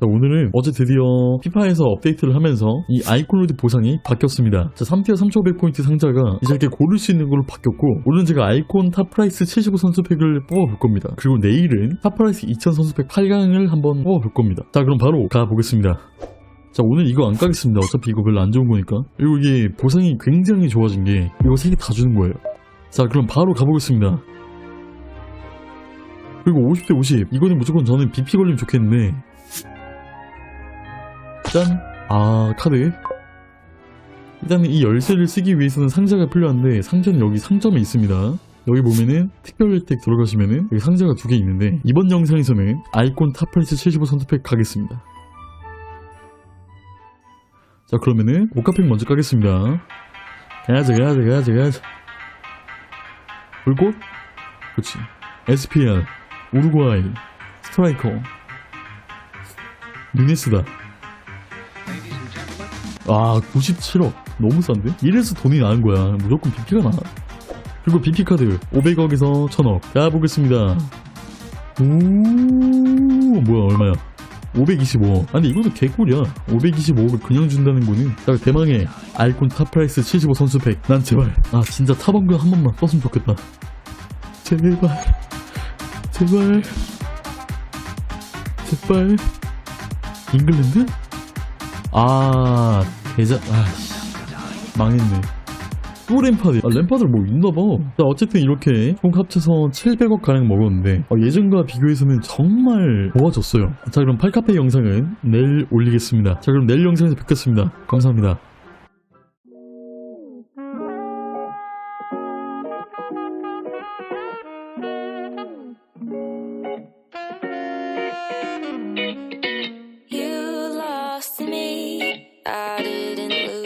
자, 오늘은 어제 드디어 피파에서 업데이트를 하면서 이 아이콘로드 보상이 바뀌었습니다. 자, 3티어 3,500포인트 상자가 이제 이렇게 고를 수 있는 걸로 바뀌었고 오늘은 제가 아이콘 탑프라이스 75 선수팩을 뽑아볼 겁니다. 그리고 내일은 탑프라이스 2000 선수팩 8강을 한번 뽑아볼 겁니다. 자, 그럼 바로 가보겠습니다. 자 오늘 이거 안 까겠습니다 어차피 이거 별로 안 좋은 거니까 그리고 이게 보상이 굉장히 좋아진 게 이거 세개다 주는 거예요 자 그럼 바로 가보겠습니다 그리고 50대 50 이거는 무조건 저는 BP 걸리면 좋겠는데 짠! 아 카드 일단은 이 열쇠를 쓰기 위해서는 상자가 필요한데 상자는 여기 상점에 있습니다. 여기 보면은 특별 혜택 들어가시면은 여기 상자가 두 개 있는데 이번 영상에서는 아이콘 탑플레이스 75 선수팩 가겠습니다. 자 그러면은 오카팩 먼저 까겠습니다. 가야자 가야자 가야자 가야자 불꽃? 그렇지. SPL 우루과이 스트라이커 누네스다 아 97억 너무 싼데? 이래서 돈이 나는 거야 무조건 BP가 나 그리고 BP카드 500억에서 1000억 자 보겠습니다 오 뭐야 얼마야 525. 아니 이것도 개꿀이야. 525억을 그냥 준다는 거는 딱 대망의 아이콘 탑프라이스 75 선수팩. 난 제발 아 진짜 탑원금 한 번만 떴으면 좋겠다. 제발 제발 제발 잉글랜드? 아 대자 아 망했네. 또 램파드. 아, 램파드 뭐 있나봐. 자, 어쨌든 이렇게 총 합쳐서 700억 가량 먹었는데, 어, 예전과 비교해서는 정말 좋아졌어요. 자, 그럼 팔카페 영상은 내일 올리겠습니다. 자, 그럼 내일 영상에서 뵙겠습니다. 감사합니다.